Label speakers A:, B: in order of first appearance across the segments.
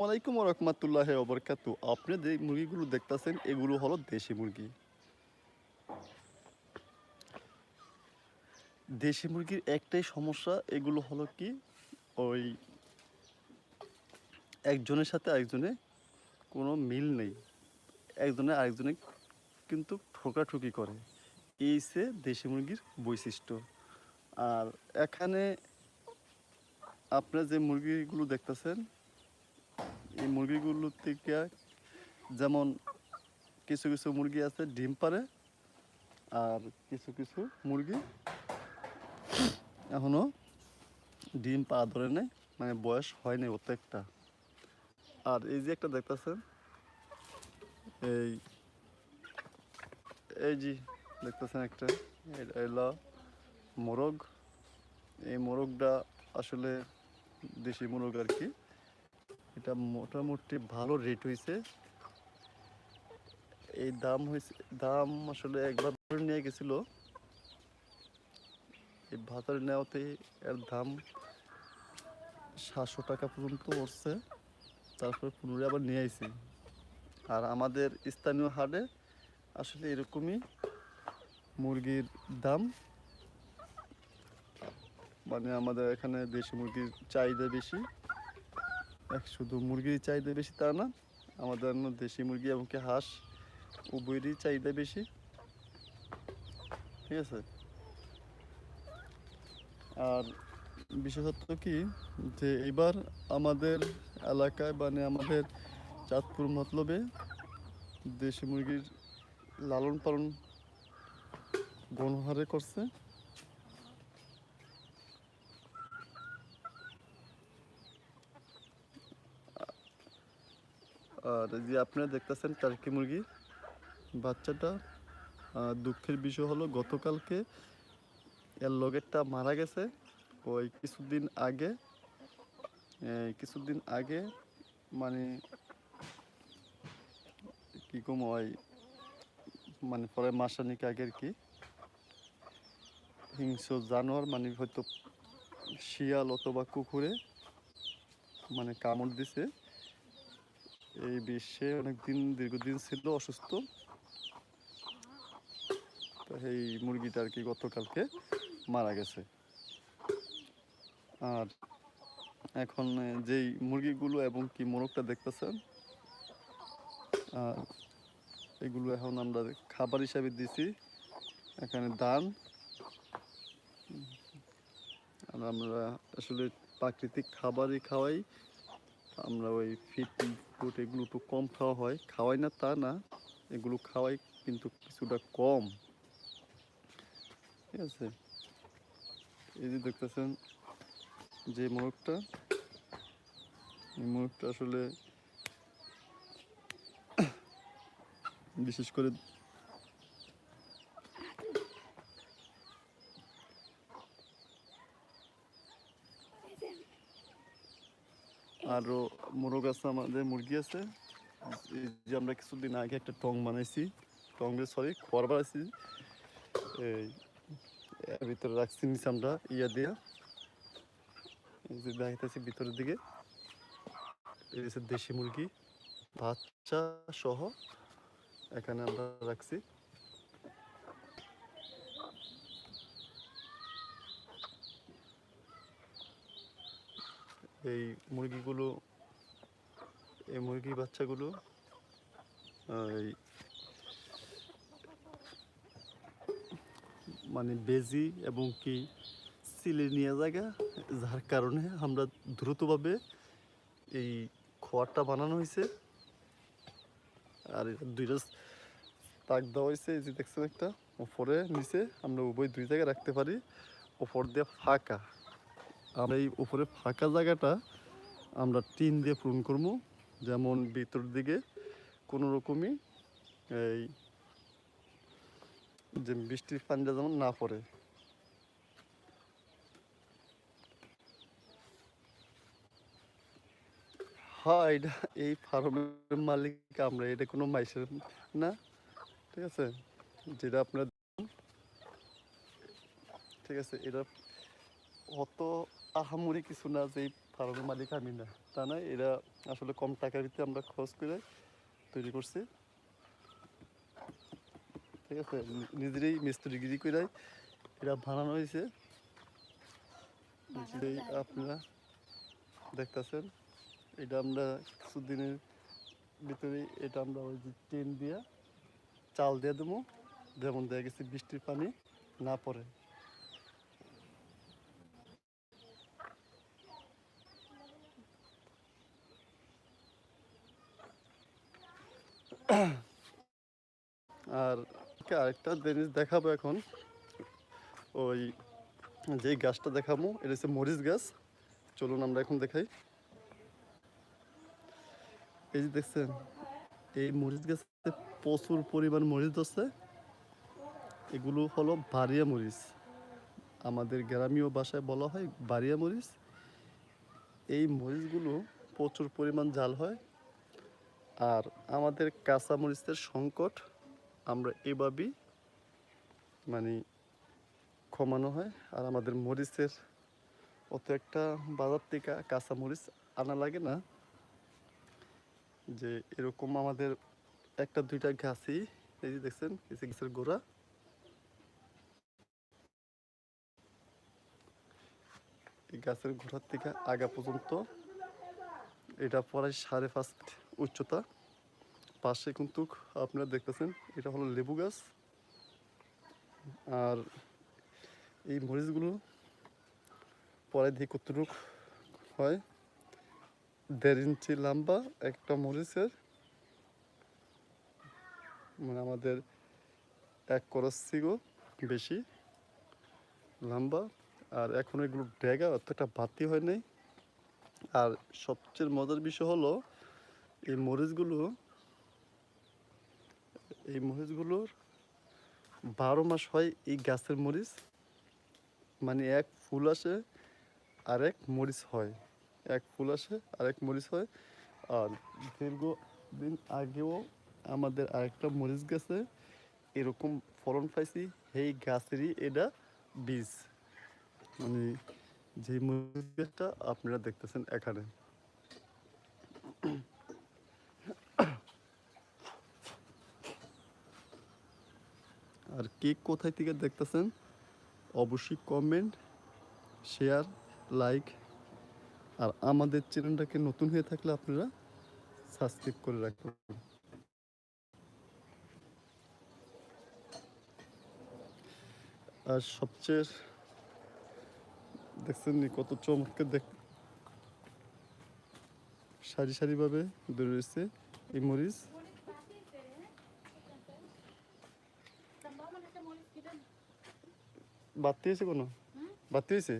A: ওয়ালাইকুম রহমতুল্লাহ ওবরকাত আপনি যে মুরগিগুলো দেখতেছেন, এগুলো হলো দেশি মুরগি। দেশি মুরগির একটাই সমস্যা, এগুলো হলো কি, ওই একজনের সাথে আরেকজনে কোনো মিল নেই। একজনে আরেকজনে কিন্তু ঠোকাঠুকি করে। এই সে দেশি মুরগির বৈশিষ্ট্য। আর এখানে আপনার যে মুরগিগুলো দেখতেছেন এই মুরগিগুলো থেকে যেমন কিছু কিছু মুরগি আছে ডিম পারে আর কিছু কিছু মুরগি এখনও ডিম পা ধরে নেই মানে বয়স হয়নি প্রত্যেকটা আর এই যে একটা দেখতেছেন, এই এই জি দেখতেছেন একটা, এটা মোরগ। এই মোরগটা আসলে দেশি মোরগ আর কি। এটা মোটামুটি ভালো রেট হয়েছে এই দাম হয়েছে দাম আসলে একবার নিয়ে গেছিল। এই ভাতারে নেওয়াতে এর দাম সাতশো টাকা পর্যন্ত পড়ছে। তারপরে পুনরায় আবার নিয়ে আইছি। আর আমাদের স্থানীয় হাটে আসলে এরকমই মুরগির দাম। মানে আমাদের এখানে দেশি মুরগির চাহিদা বেশি। এক শুধু মুরগির চাহিদা বেশি তা না, আমাদের দেশি মুরগি এমনকি হাঁস উভয়েরই চাহিদা বেশি। ঠিক আছে? আর বিশেষত্ব কি? যে এবার আমাদের এলাকায় মানে আমাদের চাঁদপুর মতলবে দেশি মুরগির লালন পালন গণহারে করছে। আর যে আপনারা দেখতেছেন টার্কি মুরগি, বাচ্চাটা দুঃখের বিষয় হলো গতকালকে এর লগেরটা মারা গেছে। ওই কিছুদিন আগে কিছুদিন আগে মানে কি কম ওই মানে পরে মাসানিক আগের কি, হিংস্র জানোয়ার মানে হয়তো শিয়াল অথবা কুকুরে মানে কামড় দিছে। এই বিশ্বে অনেকদিন, দীর্ঘদিন ছিল অসুস্থ। এই মুরগিটা আর কি গতকালকে মারা গেছে। আর এখন যেই মুরগিগুলো এবং কি মোরগটা দেখতেছেন এগুলো এখন আমরা খাবার হিসাবে দিছি। এখানে ধান। আর আমরা আসলে প্রাকৃতিক খাবারই খাওয়াই। আমরা ওই ফিট ফুড এগুলো একটু কম খাওয়া হয়। খাওয়াই না তা না, এগুলো খাওয়াই কিন্তু কিছুটা কম। ঠিক আছে? এই যে দেখতেছেন যে মোরগটা, এই মোরগটা আসলে বিশেষ করে আরও মোরগ আছে আমাদের, মুরগি আছে। যে আমরা কিছুদিন আগে একটা টং বানাইছি। টং সরি খড় বানাইছি। এই ভিতরে রাখছি নিচে আমরা ইয়া দিয়া। দেখাইতেছি ভিতরের দিকে। দেশি মুরগি। বাচ্চা সহ এখানে আমরা রাখছি। এই মুরগিগুলো, এই মুরগি বাচ্চাগুলো এই মানে বেজি এবং কি সিলে নিয়ে জায়গা, যার কারণে আমরা দ্রুতভাবে এই খোয়ারটা বানানো হয়েছে। আর দুইটা তাক দেওয়া হয়েছে, এই যে দেখছেন একটা, ওপরে, নিচে আমরা উভয় দুই জায়গায় রাখতে পারি। ওপর দিয়ে ফাঁকা। আমরা এই উপরে ফাঁকা জায়গাটা আমরা টিন দিয়ে পূরণ করব, যেমন ভিতর দিকে কোনো রকমই এই যে বৃষ্টির পানিটা যেমন না পড়ে। হ্যাঁ এটা এই ফার্মের মালিক আমরা, এটা কোনো মাইসের না, ঠিক আছে? যেটা আপনার ঠিক আছে? এটা অত আহামরি কিছু না যে ফার্মের মালিক আমি না। তা নয় এরা আসলে কম টাকার ভিতরে আমরা খরচ করে তৈরি করছি। ঠিক আছে নি- নিজেরই মিস্ত্রিগিরি করে এটা বানানো হয়েছে আপনারা দেখতেছেন। এটা আমরা কিছুদিনের ভিতরে এটা আমরা ওই যে টেন দিয়া চাল দিয়ে দেবো। যেমন দেখা গেছে বৃষ্টির পানি না পড়ে আর আরেকটা জিনিস দেখাবো এখন। ওই যেই গাছটা দেখাবো, এটা হচ্ছে মরিচ গাছ। চলুন আমরা এখন দেখাই। এই যে দেখছেন, এই মরিচ গাছে প্রচুর পরিমাণ মরিচ আছে এগুলো হলো বাড়িয়া মরিচ। আমাদের গ্রামীয় ভাষায় বলা হয় বাড়িয়া মরিচ। এই মরিচগুলো প্রচুর পরিমাণ জাল হয়। আর আমাদের কাঁচা মরিচের সংকট আমরা এভাবেই মানে কমানো হয়। আর আমাদের মরিচের অত একটা বাজার থেকে কাঁচা মরিচ আনা লাগে না। যে এরকম আমাদের একটা, দুইটা গাছই, এই যে দেখছেন যে গাছের গোড়া। এই গাছের গোড়ার থেকে আগা পর্যন্ত, এটা প্রায় সাড়ে পাঁচ উচ্চতা। পাশে কিন্তু আপনারা দেখতেছেন, এটা হলো লেবু গাছ। আর এই মরিচগুলো পরে দিয়ে কতটুক হয়, দেড় ইঞ্চি লম্বা একটা মরিচের। মানে আমাদের এক করস থেকেও বেশি লম্বা। আর এখন এগুলো ডেগা অতটা বাতি হয় নাই। আর সবচেয়ে মজার বিষয় হলো এই মরিচগুলো, এই মরিচগুলোর বারো মাস হয় এই গাছের মরিচ মানে এক ফুল আসে আর এক মরিচ হয়। এক ফুল আসে আর এক মরিচ হয়। আর দীর্ঘদিন আগেও আমাদের আরেকটা মরিচ গাছে, এরকম ফলন পাইছি এই গাছেরই এটা বীজ। মানে যে মরিচ গাছটা আপনারা দেখতেছেন এখানে আর কে কোথায় থেকে দেখতেছেন, অবশ্যই কমেন্ট শেয়ার লাইক আর আমাদের চ্যানেলটাকে নতুন হয়ে থাকলে আপনারা সাবস্ক্রাইব করে রাখবেন। আর সবচেয়ে দেখছেন কত চমৎকার দেখ, সারি সারিভাবে রয়েছে এই মরিচ। বাড়তি হয়েছে কোনো? বাড়তি হয়েছে?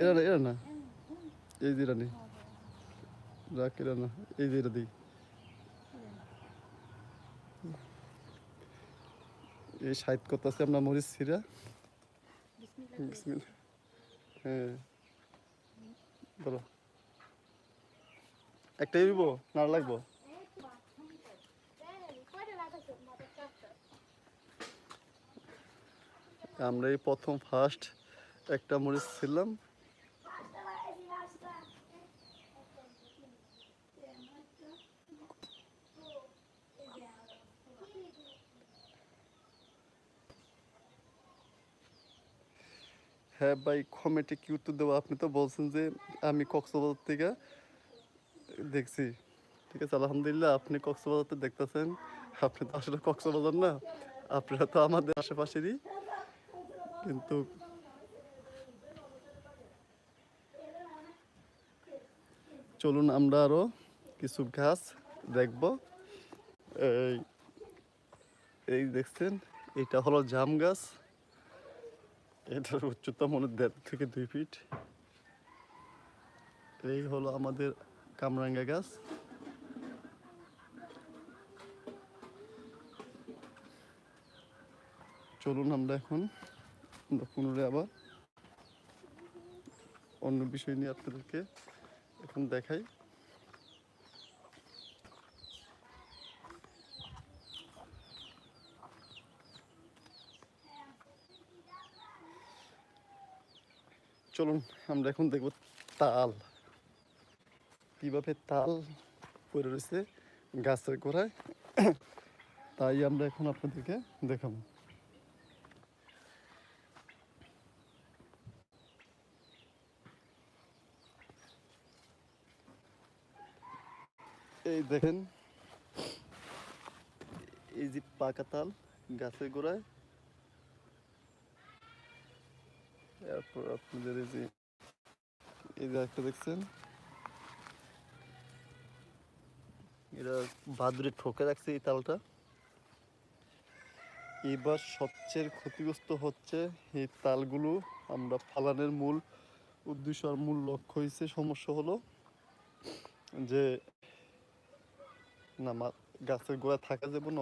A: এরা এরা না? এই এরা নেই রাখ, এরা না। এই এরা দিই। এই সাইড আছে আমরা মরিচ ছিরা হ্যাঁ। বলো একটাই দিব না লাগবো? আমরা এই প্রথম ফার্স্ট একটা মরিচ ছিলাম। হ্যাঁ ভাই, কমেন্টে কি উত্তর দেবো? আপনি তো বলছেন যে আমি কক্সবাজার থেকে দেখছি। ঠিক আছে, আলহামদুলিল্লাহ, আপনি কক্সবাজারতে দেখতেছেন। আপনি তো আসলে কক্সবাজার না, আপনারা তো আমাদের আশেপাশেরই। কিন্তু চলুন আমরা আরও কিছু গাছ দেখব। এই এই দেখছেন, এটা হলো জাম গাছ। এটার উচ্চতা মনে দেড় থেকে দুই ফিট। এই হলো আমাদের কামরাঙ্গা গাছ। চলুন আমরা এখন আমরা পুনরায় আবার অন্য বিষয় নিয়ে আপনাদেরকে এখন দেখাই। চলুন, আমরা এখন দেখব তাল। কীভাবে তাল পড়ে রয়েছে গাছের গোড়ায়? তাই আমরা এখন আপনাদেরকে দেখাবো। এই দেখেন। এই যে পাকা তাল, গাছের গোড়ায়। এরপর আপনাদের এই যে এই যে একটা দেখছেন? এরা ভাদুরে ঠোকে রাখছে এই তালটা। এবার সবচেয়ে ক্ষতিগ্রস্ত হচ্ছে এই তালগুলো। আমরা ফালানের মূল উদ্দেশ্য আর মূল লক্ষ্য হয়েছে সমস্যা হলো যে না গাছের গোড়া থাকা যাব না